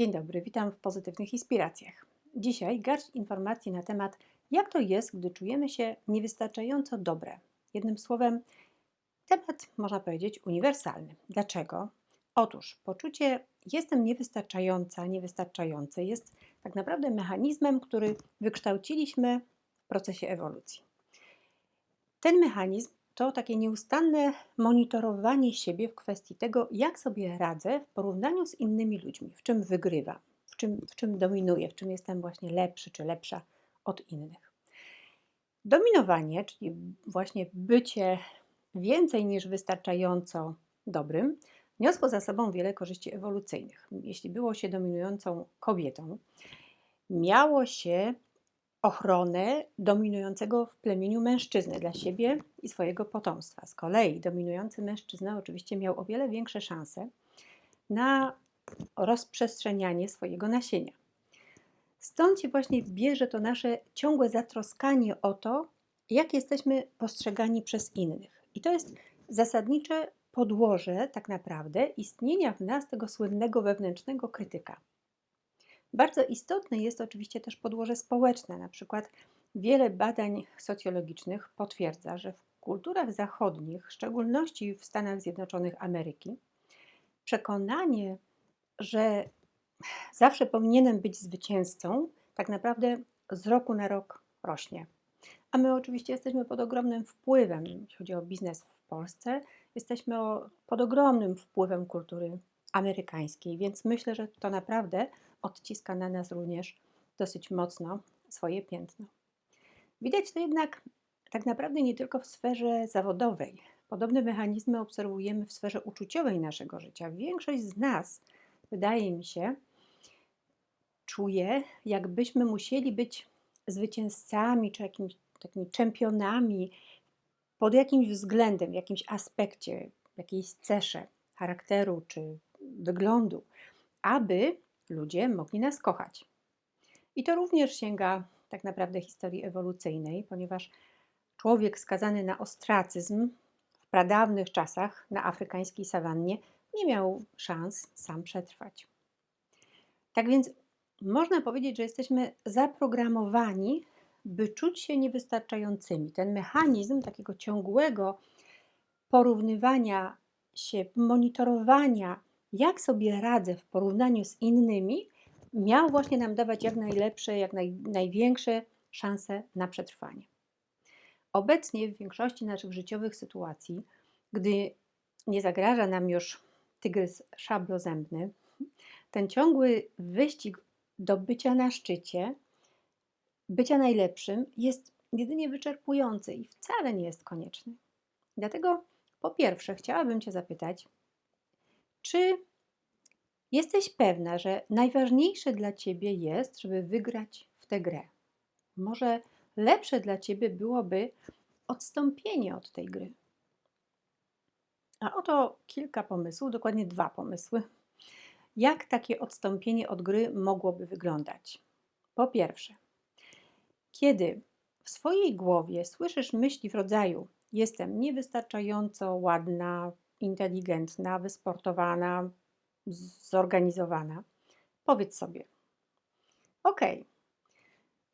Dzień dobry, witam w pozytywnych inspiracjach. Dzisiaj garść informacji na temat, jak to jest, gdy czujemy się niewystarczająco dobre. Jednym słowem, temat można powiedzieć uniwersalny. Dlaczego? Otóż poczucie jestem niewystarczająca, niewystarczający jest tak naprawdę mechanizmem, który wykształciliśmy w procesie ewolucji. Ten mechanizm to takie nieustanne monitorowanie siebie w kwestii tego, jak sobie radzę w porównaniu z innymi ludźmi, w czym wygrywam, w czym, w czym dominuję, w czym jestem właśnie lepszy czy lepsza od innych. Dominowanie, czyli właśnie bycie więcej niż wystarczająco dobrym, niosło za sobą wiele korzyści ewolucyjnych. Jeśli było się dominującą kobietą, miało się ochronę dominującego w plemieniu mężczyzny dla siebie i swojego potomstwa. Z kolei dominujący mężczyzna oczywiście miał o wiele większe szanse na rozprzestrzenianie swojego nasienia. Stąd się właśnie bierze to nasze ciągłe zatroskanie o to, jak jesteśmy postrzegani przez innych. I to jest zasadnicze podłoże tak naprawdę istnienia w nas tego słynnego wewnętrznego krytyka. Bardzo istotne jest oczywiście też podłoże społeczne. Na przykład wiele badań socjologicznych potwierdza, że w kulturach zachodnich, w szczególności w Stanach Zjednoczonych Ameryki, przekonanie, że zawsze powinienem być zwycięzcą, tak naprawdę z roku na rok rośnie. A my oczywiście jesteśmy pod ogromnym wpływem, jeśli chodzi o biznes w Polsce, jesteśmy pod ogromnym wpływem kultury amerykańskiej, więc myślę, że to naprawdę odciska na nas również dosyć mocno swoje piętno. Widać to jednak tak naprawdę nie tylko w sferze zawodowej. Podobne mechanizmy obserwujemy w sferze uczuciowej naszego życia. Większość z nas, wydaje mi się, czuje, jakbyśmy musieli być zwycięzcami czy jakimiś takimi czempionami pod jakimś względem, w jakimś aspekcie, w jakiejś cesze charakteru czy wyglądu, aby ludzie mogli nas kochać. I to również sięga tak naprawdę historii ewolucyjnej, ponieważ człowiek skazany na ostracyzm w pradawnych czasach na afrykańskiej sawannie nie miał szans sam przetrwać. Tak więc można powiedzieć, że jesteśmy zaprogramowani, by czuć się niewystarczającymi. Ten mechanizm takiego ciągłego porównywania się, monitorowania jak sobie radzę w porównaniu z innymi, miał właśnie nam dawać jak najlepsze, jak naj, największe szanse na przetrwanie. Obecnie w większości naszych życiowych sytuacji, gdy nie zagraża nam już tygrys szablozębny, ten ciągły wyścig do bycia na szczycie, bycia najlepszym jest jedynie wyczerpujący i wcale nie jest konieczny. Dlatego po pierwsze chciałabym Cię zapytać, czy jesteś pewna, że najważniejsze dla ciebie jest, żeby wygrać w tę grę? Może lepsze dla ciebie byłoby odstąpienie od tej gry. A oto kilka pomysłów, dokładnie dwa pomysły. Jak takie odstąpienie od gry mogłoby wyglądać? Po pierwsze, kiedy w swojej głowie słyszysz myśli w rodzaju: Jestem niewystarczająco ładna, inteligentna, wysportowana, zorganizowana. Powiedz sobie, ok,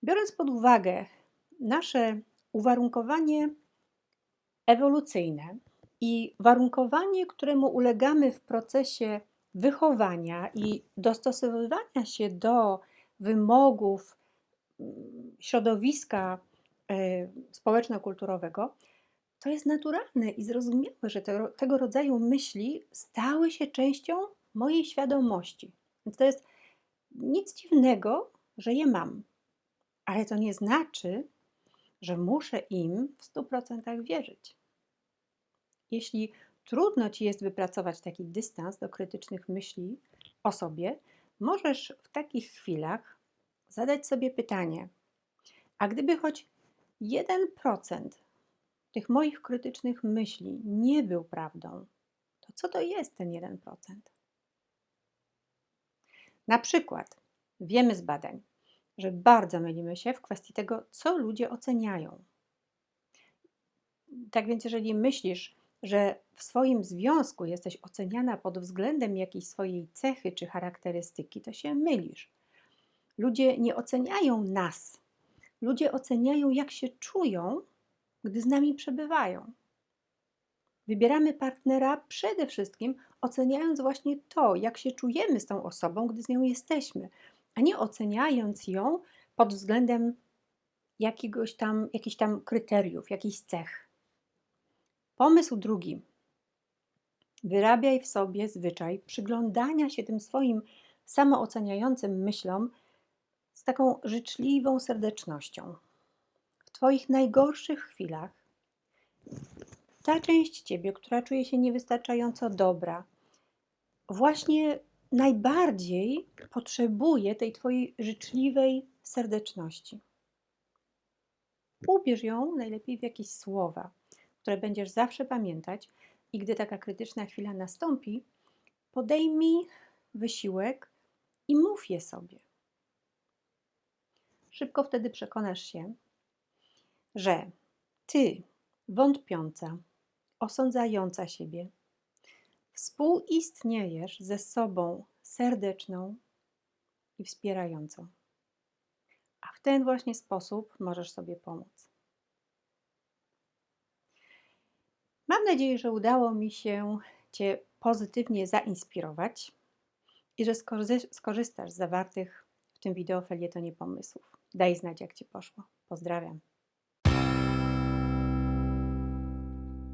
biorąc pod uwagę nasze uwarunkowanie ewolucyjne i warunkowanie, któremu ulegamy w procesie wychowania i dostosowywania się do wymogów mm, środowiska e, społeczno-kulturowego, to jest naturalne i zrozumiałe, że te, tego rodzaju myśli stały się częścią mojej świadomości. Więc to jest nic dziwnego, że je mam. Ale to nie znaczy, że muszę im w 100% wierzyć. Jeśli trudno ci jest wypracować taki dystans do krytycznych myśli o sobie, możesz w takich chwilach zadać sobie pytanie: a gdyby choć 1% tych moich krytycznych myśli nie był prawdą, to co to jest ten 1%? Na przykład wiemy z badań, że bardzo mylimy się w kwestii tego, co ludzie oceniają. Tak więc, jeżeli myślisz, że w swoim związku jesteś oceniana pod względem jakiejś swojej cechy czy charakterystyki, to się mylisz. Ludzie nie oceniają nas. Ludzie oceniają, jak się czują, gdy z nami przebywają. Wybieramy partnera przede wszystkim oceniając właśnie to, jak się czujemy z tą osobą, gdy z nią jesteśmy, a nie oceniając ją pod względem jakiegoś tam, jakichś tam kryteriów, jakichś cech. Pomysł drugi. Wyrabiaj w sobie zwyczaj przyglądania się tym swoim samooceniającym myślom z taką życzliwą serdecznością. Twoich najgorszych chwilach ta część Ciebie, która czuje się niewystarczająco dobra, właśnie najbardziej potrzebuje tej Twojej życzliwej serdeczności. Ubierz ją najlepiej w jakieś słowa, które będziesz zawsze pamiętać, i gdy taka krytyczna chwila nastąpi, podejmij wysiłek i mów je sobie. Szybko wtedy przekonasz się, że ty, wątpiąca, osądzająca siebie, współistniejesz ze sobą serdeczną i wspierającą. A w ten właśnie sposób możesz sobie pomóc. Mam nadzieję, że udało mi się Cię pozytywnie zainspirować i że skorzystasz z zawartych w tym wideo felietonie pomysłów. Daj znać, jak Ci poszło. Pozdrawiam.